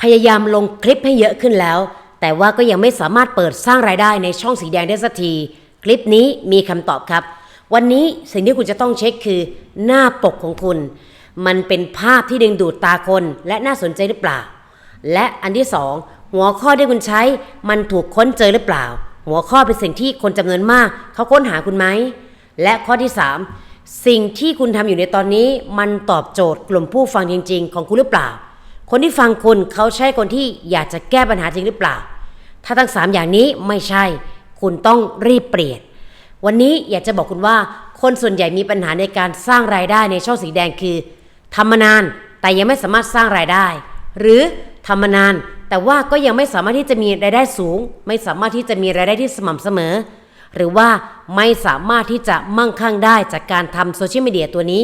พยายามลงคลิปให้เยอะขึ้นแล้ว แต่ว่าก็ยังไม่สามารถเปิดสร้างรายได้ในช่องสีแดงได้สักที คลิปนี้มีคำตอบครับ วันนี้สิ่งที่คุณจะต้องเช็คคือ หน้าปกของคุณ มันเป็นภาพที่ดึงดูดตาคนและน่าสนใจหรือเปล่า และอันที่สองหัวข้อที่คุณใช้มันถูกค้นเจอหรือเปล่า หัวข้อเป็นสิ่งที่คนจำนวนมาก เขาค้นหาคุณไหมและข้อที่สามสิ่งที่คุณทำอยู่ในตอนนี้ มันตอบโจทย์กลุ่มผู้ฟังจริง ๆ ของคุณหรือเปล่า คนที่ฟังคุณเขาใช่คนที่อยากจะแก้ปัญหาจริงหรือเปล่า ถ้าทั้งสามอย่างนี้ไม่ใช่ คุณต้องรีบเปลี่ยน วันนี้อยากจะบอกคุณว่า คนส่วนใหญ่มีปัญหาในการสร้างรายได้ในช่องสีแดงคือทำมานานแต่ยังไม่สามารถสร้างรายได้ หรือทำมานาน แต่ว่าก็ยังไม่สามารถที่จะมีรายได้สูง ไม่สามารถที่จะมีรายได้ที่สม่ำเสมอ หรือว่าไม่สามารถที่จะมั่งคั่งได้จากการทำโซเชียลมีเดียตัวนี้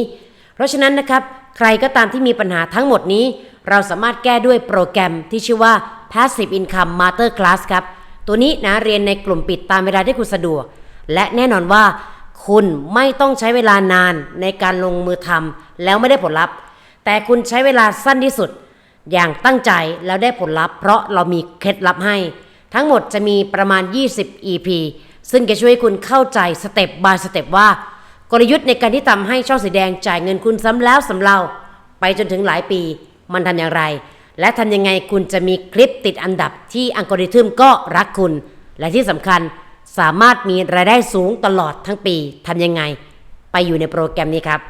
เพราะฉะนั้นนะครับ ใครก็ตามที่มีปัญหาทั้งหมดนี้ เราสามารถแก้ด้วยโปรแกรมที่ชื่อว่า Passive Income Master Class ครับ ตัวนี้นะเรียนในกลุ่มปิดตามเวลาที่คุณสะดวก และแน่นอนว่า คุณไม่ต้องใช้เวลานานในการลงมือทำแล้วไม่ได้ผลลัพธ์ แต่คุณใช้เวลาสั้นที่สุด อย่างตั้งใจแล้วได้ผลลัพธ์ เพราะเรามีเคล็ดลับให้ ทั้งหมดจะมีประมาณ 20 EP ซึ่งจะช่วยให้คุณเข้าใจสเต็ป by สเต็ปว่ากลยุทธ์ในการที่ทำให้ช่องสีแดงจ่ายเงินคุณซ้ำแล้วซ้ำเล่าไปจนถึงหลายปี มันทำอย่างไร และทำยังไงคุณจะมีคลิปติดอันดับที่อัลกอริทึมก็รักคุณ และที่สำคัญสามารถมีรายได้สูงตลอดทั้งปีทำยังไง ไปอยู่ในโปรแกรมนี้ครับ